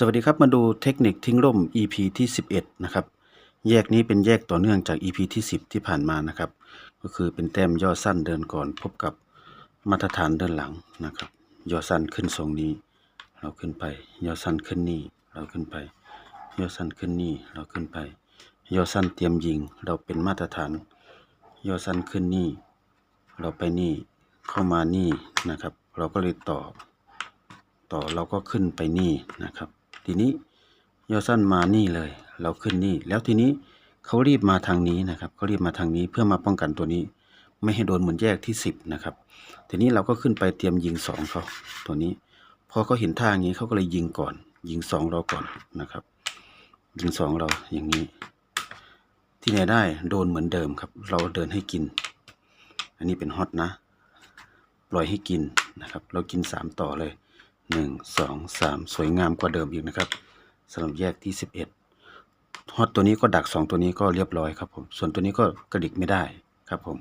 สวัสดีครับมาดูเทคนิคทิ้งร่ม EP ที่ 11 นะครับ แยกนี้เป็นแยกต่อเนื่องจาก EP ที่ 10 ที่ผ่านมานะครับ ก็คือเป็นแต้มย่อสั้นเดินก่อน พบกับมาตรฐานเดินหลังนะครับ ย่อสั้นขึ้นทรงนี้ เราขึ้นไป ย่อสั้นขึ้นนี่ เราขึ้นไป ย่อสั้นขึ้นนี่ เราขึ้นไป ย่อสั้นเตรียมยิง เราเป็นมาตรฐาน ย่อสั้นขึ้นนี่ เราไปนี่ เข้ามานี่นะครับ เราก็เลยต่อ ต่อเราก็ขึ้นไปนี่นะครับ ทีนี้ย่อสั้นมานี่เลย เราขึ้นนี่ แล้วทีนี้เขารีบมาทางนี้นะครับเขารีบมาทางนี้เพื่อมาป้องกันตัวนี้ ไม่ให้โดนเหมือนแยกที่สิบนะครับ ทีนี้เราก็ขึ้นไปเตรียมยิงสองเขาตัวนี้พอเขาเห็นท่าอย่างนี้เขาก็เลยยิงก่อน ยิงสองเราก่อนนะครับ ยิงสองเราอย่างนี้ ที่ไหนได้โดนเหมือนเดิมครับ เราเดินให้กิน อันนี้เป็นฮอตนะ ปล่อยให้กินนะครับ เรากินสามต่อเลย หนึ่งสองสามสวยงามกว่าเดิมอีกนะครับสำหรับแยกที่สิบเอ็ดฮอตตัวนี้ก็ดักสองตัวนี้ก็เรียบร้อยครับผม ส่วนตัวนี้ก็กระดิกไม่ได้ครับผม